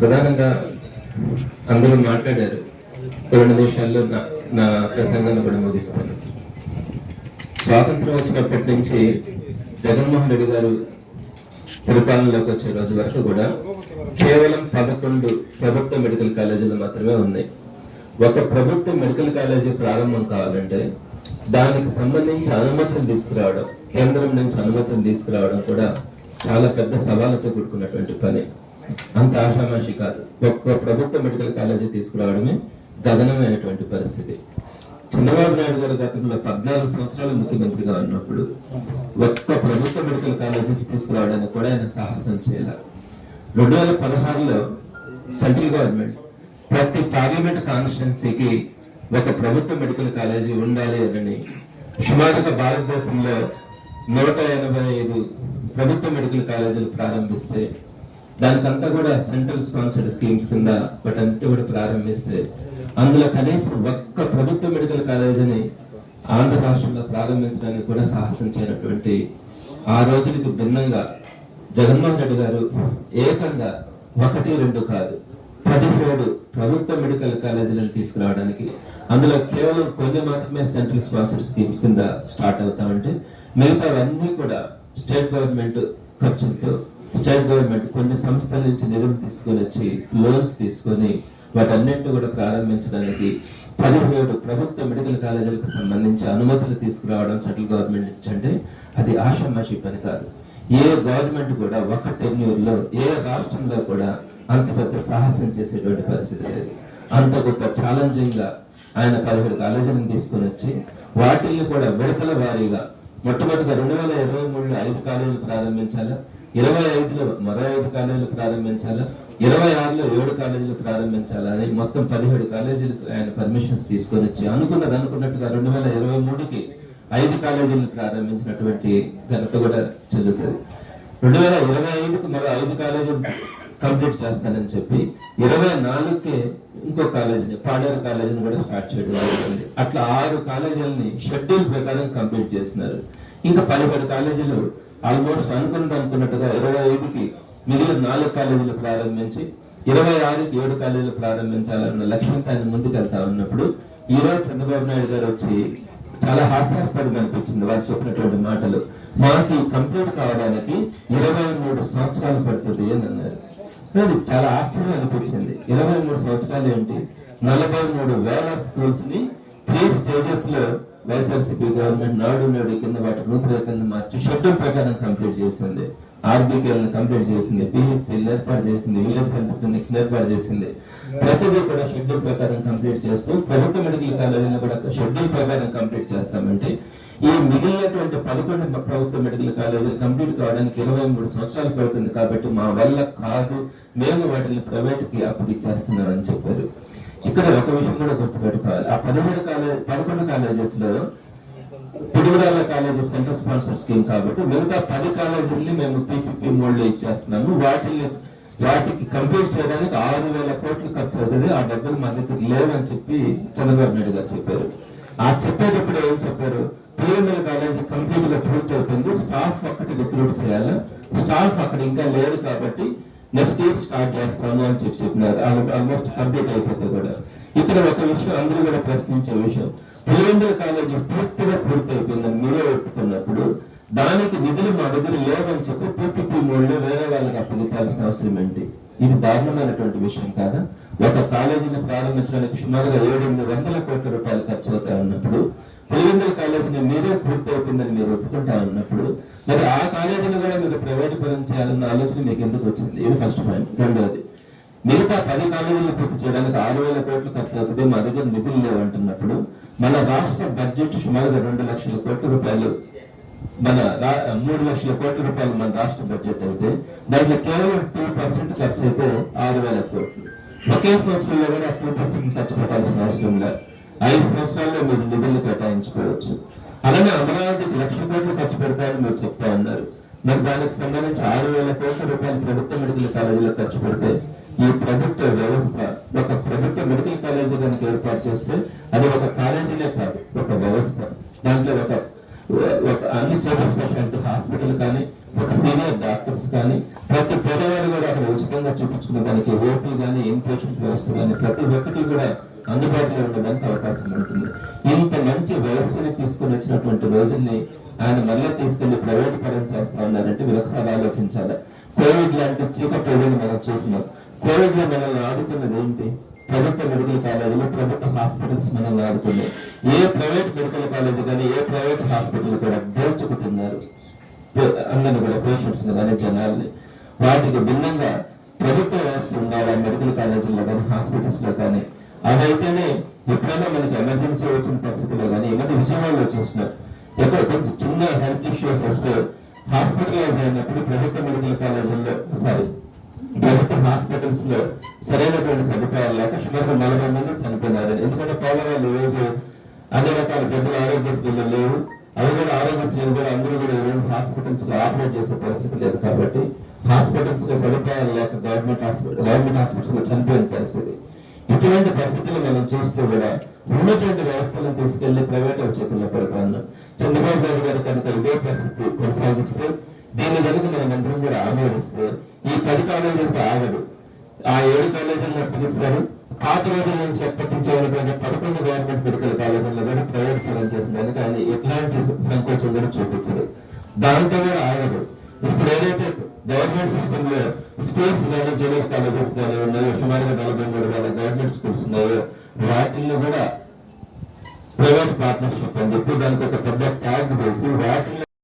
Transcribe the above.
ప్రధానంగా అందరూ మాట్లాడారు. రెండు నిమిషాల్లో నా ప్రసంగాన్ని కూడా ముగిస్తాను. స్వాతంత్రం వచ్చినప్పటి నుంచి జగన్మోహన్ రెడ్డి గారు పరిపాలనలోకి వచ్చే రోజు వరకు కూడా కేవలం పదకొండు ప్రభుత్వ మెడికల్ కాలేజీలు మాత్రమే ఉన్నాయి. ఒక ప్రభుత్వ మెడికల్ కాలేజీ ప్రారంభం కావాలంటే దానికి సంబంధించి అనుమతులు తీసుకురావడం కేంద్రం నుంచి అనుమతులు తీసుకురావడం కూడా చాలా పెద్ద సవాళ్ళతో కూడుకున్నటువంటి పని. అంత ఆషామాషి కాదు. ఒక్క ప్రభుత్వ మెడికల్ కాలేజీ తీసుకురావడమే గగనమైనటువంటి పరిస్థితి. చంద్రబాబు నాయుడు గారు గతంలో పద్నాలుగు సంవత్సరాలు ముఖ్యమంత్రిగా ఉన్నప్పుడు ఒక్క ప్రభుత్వ మెడికల్ కాలేజీకి తీసుకురావడానికి కూడా ఆయన సాహసం చేయాలి. రెండు వేల పదహారులో సెంట్రల్ గవర్నమెంట్ ప్రతి పార్లమెంట్ కాన్స్టిట్యున్సీకి ఒక ప్రభుత్వ మెడికల్ కాలేజీ ఉండాలి అని సుమారుగా భారతదేశంలో నూట ఎనభై ఐదు ప్రభుత్వ మెడికల్ కాలేజీలు ప్రారంభిస్తే దానికంతా కూడా సెంట్రల్ స్పాన్సర్డ్ స్కీమ్స్ కింద వాటంతా కూడా ప్రారంభిస్తే అందులో కనీసం ఒక్క ప్రభుత్వ మెడికల్ కాలేజీని ఆంధ్ర రాష్ట్రంలో ప్రారంభించడానికి కూడా సాహసం చేయనటువంటి ఆ రోజులకు భిన్నంగా జగన్మోహన్ రెడ్డి గారు ఏకంగా ఒకటి రెండు కాదు పదిహేడు ప్రభుత్వ మెడికల్ కాలేజీలను తీసుకురావడానికి అందులో కేవలం కొన్ని మాత్రమే సెంట్రల్ స్పాన్సర్డ్ స్కీమ్స్ కింద స్టార్ట్ అవుతా ఉంటే మిగతావన్నీ కూడా స్టేట్ గవర్నమెంట్ ఖర్చులతో స్టేట్ గవర్నమెంట్ కొన్ని సంస్థల నుంచి నిధులు తీసుకొని వచ్చి లోన్స్ తీసుకొని వాటన్నింటిని కూడా ప్రారంభించడానికి పదిహేడు ప్రభుత్వ మెడికల్ కాలేజీలకు సంబంధించి అనుమతులు తీసుకురావడం సెంట్రల్ గవర్నమెంట్ నుంచి అంటే అది ఆషామాషి పని కాదు. ఏ గవర్నమెంట్ కూడా ఒక టెన్యూర్లో ఏ రాష్ట్రంలో కూడా అంత పెద్ద సాహసం చేసేటువంటి పరిస్థితి లేదు. అంత గొప్ప ఛాలెంజింగ్గా ఆయన పదిహేడు కాలేజీలను తీసుకొని వచ్చి వాటిల్ని కూడా విడతల వారీగా మొట్టమొదటిగా రెండు వేల ఇరవై మూడులో ఐదు కాలేజీలు ప్రారంభించాలా ఇరవై ఐదులో మరో ఐదు కాలేజీలు ప్రారంభించాలా? ఇరవై ఆరులో ఏడు కాలేజీలు ప్రారంభించాలా? అని మొత్తం పదిహేడు కాలేజీలకు ఆయన పర్మిషన్స్ తీసుకొని వచ్చి అనుకున్నది అనుకున్నట్టుగా రెండు వేల ఇరవై మూడుకి ఐదు కాలేజీలు ప్రారంభించినటువంటి ఘనత కూడా చెల్లుతుంది రెండు వేల ఇరవై ఐదుకు మరో ఐదు కాలేజీలు కంప్లీట్ చేస్తానని చెప్పి ఇరవై నాలుగుకే ఇంకో కాలేజీని పాడేరు కాలేజీని కూడా స్టార్ట్ చేయడం జరిగింది. అట్లా ఆరు కాలేజీలని షెడ్యూల్ ప్రకారం కంప్లీట్ చేసినారు ఇంకా పదిహేడు కాలేజీలు ఆల్మోస్ట్ అనుకున్నది అనుకున్నట్టుగా ఇరవై ఐదుకి మిగిలిన నాలుగు కాలేజీలు ప్రారంభించి ఇరవై ఆరుకి ఏడు కాలేజీలు ప్రారంభించాలన్న లక్ష్యంతో ఆయన ముందుకెళ్తా ఉన్నప్పుడు ఈ రోజు చంద్రబాబు నాయుడు గారు వచ్చి చాలా హాస్యాస్పదం అనిపించింది వారు చెప్పినటువంటి మాటలు. మాకు కంప్లీట్ కావడానికి ఇరవై మూడు సంవత్సరాలు పడుతుంది అని అన్నారు. అది చాలా ఆశ్చర్యం అనిపించింది. ఇరవై మూడు సంవత్సరాలు ఏంటి? నలభై మూడు వేల స్కూల్స్ని త్రీ స్టేజెస్లో వైఎస్ఆర్సీపీ గవర్నమెంట్ నాడు నేడు కింద వాటి రూపురేఖలను మార్చి షెడ్యూల్ ప్రకారం కంప్లీట్ చేసింది. ఆర్బీకేలను కంప్లీట్ చేసింది. పిహెచ్సీలు ఏర్పాటు చేసింది. విలేజ్ హెల్త్ క్లినిక్స్ ఏర్పాటు చేసింది. ప్రతిదీ కూడా షెడ్యూల్ ప్రకారం కంప్లీట్ చేస్తూ ప్రభుత్వ మెడికల్ కాలేజీలను కూడా షెడ్యూల్ ప్రకారం కంప్లీట్ చేస్తామంటే ఈ మిగిలినటువంటి పదకొండు ప్రభుత్వ మెడికల్ కాలేజీలు కంప్లీట్ కావడానికి ఇరవై మూడు సంవత్సరాలు పడుతుంది. కాబట్టి మా వల్ల కాదు. మేము వాటిని ప్రైవేట్కి చెప్పారు. ఇక్కడ ఒక విషయం కూడా గుర్తుపెట్టుకోవాలి ఆ పదమూడు కాలేజ్ పదకొండు కాలేజెస్లో Piduguralla colleges centre sponsor scheme కాబట్టి మిగతా పది కాలేజీల్ని మేము పీపీపీ మోడ్లో ఇచ్చేస్తున్నాము. వాటిని వాటికి కంప్లీట్ చేయడానికి ఆరు వేల కోట్లు ఖర్చు అవుతుంది. ఆ డబ్బులు మా దగ్గర లేవని చెప్పి చంద్రబాబు నాయుడు గారు చెప్పారు. ఆ చెప్పేటప్పుడు ఏం చెప్పారు? పిల్లల కాలేజీ కంప్లీట్గా పూర్తి అవుతుంది స్టాఫ్ ఒక్కటి రిక్రూట్ చేయాలి. స్టాఫ్ అక్కడ ఇంకా లేదు కాబట్టి నెక్స్ట్ ఇయర్ స్టార్ట్ చేస్తాము అని చెప్పి చెప్పినారు. ఆల్మోస్ట్ కంప్లీట్ అయిపోతుంది కూడా. ఇక్కడ ఒక విషయం అందరూ కూడా ప్రశ్నించే విషయం. పులివెందుల కాలేజీ పూర్తిగా పూర్తి అయిపోయిందని మీరే ఒప్పుకున్నప్పుడు దానికి నిధులు మా దగ్గర లేవని చెప్పి పీపీపీ మోడ్ వేరే వాళ్ళకి అప్పగించాల్సిన అవసరం ఏంటి? ఇది దారుణమైనటువంటి విషయం కాదా? ఒక కాలేజీని ప్రారంభించడానికి సుమారుగా ఏడు వందల కోట్ల రూపాయలు ఖర్చు అవుతా ఉన్నప్పుడు దేవేంద్ర కాలేజీని మీరే పూర్తి అవుతుందని మీరు ఒప్పుకుంటా ఉన్నప్పుడు మరి ఆ కాలేజీని కూడా మీరు ప్రైవేట్ పరం చేయాలన్న ఆలోచన మీకు ఎందుకు వచ్చింది? ఇది ఫస్ట్ పాయింట్ రెండవది మిగతా పది కాలేజీలు పూర్తి చేయడానికి ఆరు వేల కోట్లు ఖర్చు అవుతుంది మా దగ్గర నిధులు లేవంటున్నప్పుడు మన రాష్ట్ర బడ్జెట్ సుమారుగా రెండు లక్షల కోట్ల రూపాయలు మన మూడు లక్షల కోట్ల రూపాయలు మన రాష్ట్ర బడ్జెట్ అయితే దాంట్లో కేవలం టూ పర్సెంట్ ఖర్చు అయితే ఆరు వేల కోట్లు. ఒకే సంవత్సరంలో కూడా టూ పర్సెంట్ ఖర్చు పెట్టాల్సిన అవసరం లేదు. ఐదు సంవత్సరాల్లో మీరు నిధులు కేటాయించుకోవచ్చు. అలానే అమరావతికి లక్ష కోట్లు ఖర్చు పెడతారని మీరు చెప్తా ఉన్నారు. మరి దానికి సంబంధించి ఆరు వేల కోట్ల రూపాయలు ప్రభుత్వ మెడికల్ కాలేజీలో ఖర్చు పెడితే ఈ ప్రభుత్వ వ్యవస్థ ఒక ప్రభుత్వ మెడికల్ కాలేజీ కనుక ఏర్పాటు చేస్తే అది ఒక కాలేజీనే కాదు ఒక వ్యవస్థ. దాంట్లో ఒక ఒక అన్ని సూపర్ స్పెషాలిటీ హాస్పిటల్ కానీ ఒక సీనియర్ డాక్టర్స్ కానీ ప్రతి పేదవాడు కూడా అక్కడ ఉచితంగా చూపించుకునే దానికి ఓపీ కానీ ఇన్పేషెంట్ వ్యవస్థ కానీ ప్రతి ఒక్కటి కూడా అందుబాటులో ఉండడానికి అవకాశం ఉంటుంది ఇంత మంచి వ్యవస్థని తీసుకుని వచ్చినటువంటి రోజుల్ని ఆయన మళ్ళీ తీసుకెళ్ళి ప్రైవేట్ పరం చేస్తా ఉన్నారంటే మీరు ఒకసారి ఆలోచించాలి. కోవిడ్ లాంటి చీకటి రోజులు మనం చూసినాం కోవిడ్లో మనల్ని ఆదుకున్నది ఏంటి? ప్రభుత్వ మెడికల్ కాలేజీలు ప్రభుత్వ హాస్పిటల్స్ మనల్ని ఆదుకున్నాయి. ఏ ప్రైవేట్ మెడికల్ కాలేజ్ కానీ ఏ ప్రైవేట్ హాస్పిటల్ కూడా దోచుకుతున్నారు అందరిని కూడా పేషెంట్స్ కానీ జనాల్ని. వాటికి భిన్నంగా ప్రభుత్వ వ్యవస్థ ఉండాలి? మెడికల్ కాలేజీల్లో కానీ హాస్పిటల్స్లో కానీ అదైతేనే ఎప్పుడైనా మనకి ఎమర్జెన్సీ వచ్చిన పరిస్థితిలో కానీ ఈ మధ్య విజయవాడలో చూస్తున్నారు ఎక్కడ కొంచెం చిన్న హెల్త్ ఇష్యూస్ వస్తే హాస్పిటలైజ్ అయినప్పుడు ప్రభుత్వ మెడికల్ కాలేజీల్లో సారీ ప్రభుత్వ హాస్పిటల్స్లో సరైనటువంటి సదుపాయాలు లేక సుమారు నలభై మంది చనిపోయినారు. ఎందుకంటే పేదవాళ్ళు రోజు అన్ని రకాల జబ్బులు ఆరోగ్యశ్రీలు లేవు. అవి కూడా ఆరోగ్యశ్రీలు కూడా అందరూ కూడా ఈరోజు హాస్పిటల్స్లో ఆపరేట్ చేసే పరిస్థితి లేదు కాబట్టి హాస్పిటల్స్లో సదుపాయాలు లేక గవర్నమెంట్ హాస్పిటల్ గవర్నమెంట్ హాస్పిటల్స్లో చనిపోయిన పరిస్థితి. ఇటువంటి పరిస్థితులు మనం చూస్తూ కూడా ఉన్నటువంటి వ్యవస్థలను తీసుకెళ్ళి ప్రైవేట్ చేతుల్లో పరిపాలన. చంద్రబాబు నాయుడు గారు కనుక ఇదే పరిస్థితి కొనసాగిస్తే దీన్ని కనుక మనం అందరం కూడా ఆమోదిస్తే ఈ పది కాలేజీలతో ఆగదు. ఆ ఏడు కాలేజీలను పిలుస్తారు పాత రోజుల నుంచి ఎప్పటి నుంచి ఉన్నటువంటి పదకొండు గవర్నమెంట్ మెడికల్ కాలేజీల్లో కూడా ప్రైవేట్ పరం చేసిన కానీ ఎట్లాంటి సంకోచం కూడా చూపించదు దాంతో కూడా ఆగదు. ఇప్పుడు ఏదైతే గవర్నమెంట్ సిస్టమ్లో స్కూల్స్ కానీ జూనియర్ కాలేజెస్ కానీ ఉన్నాయో. సుమారుగా నలభై మూడు వేల గవర్నమెంట్ స్కూల్స్ ఉన్నాయో. వాటిల్లో కూడా ప్రైవేట్ పార్ట్నర్షిప్ అని చెప్పి దానికి ఒక పెద్ద ట్యాగ్ వేసి వాటిల్లో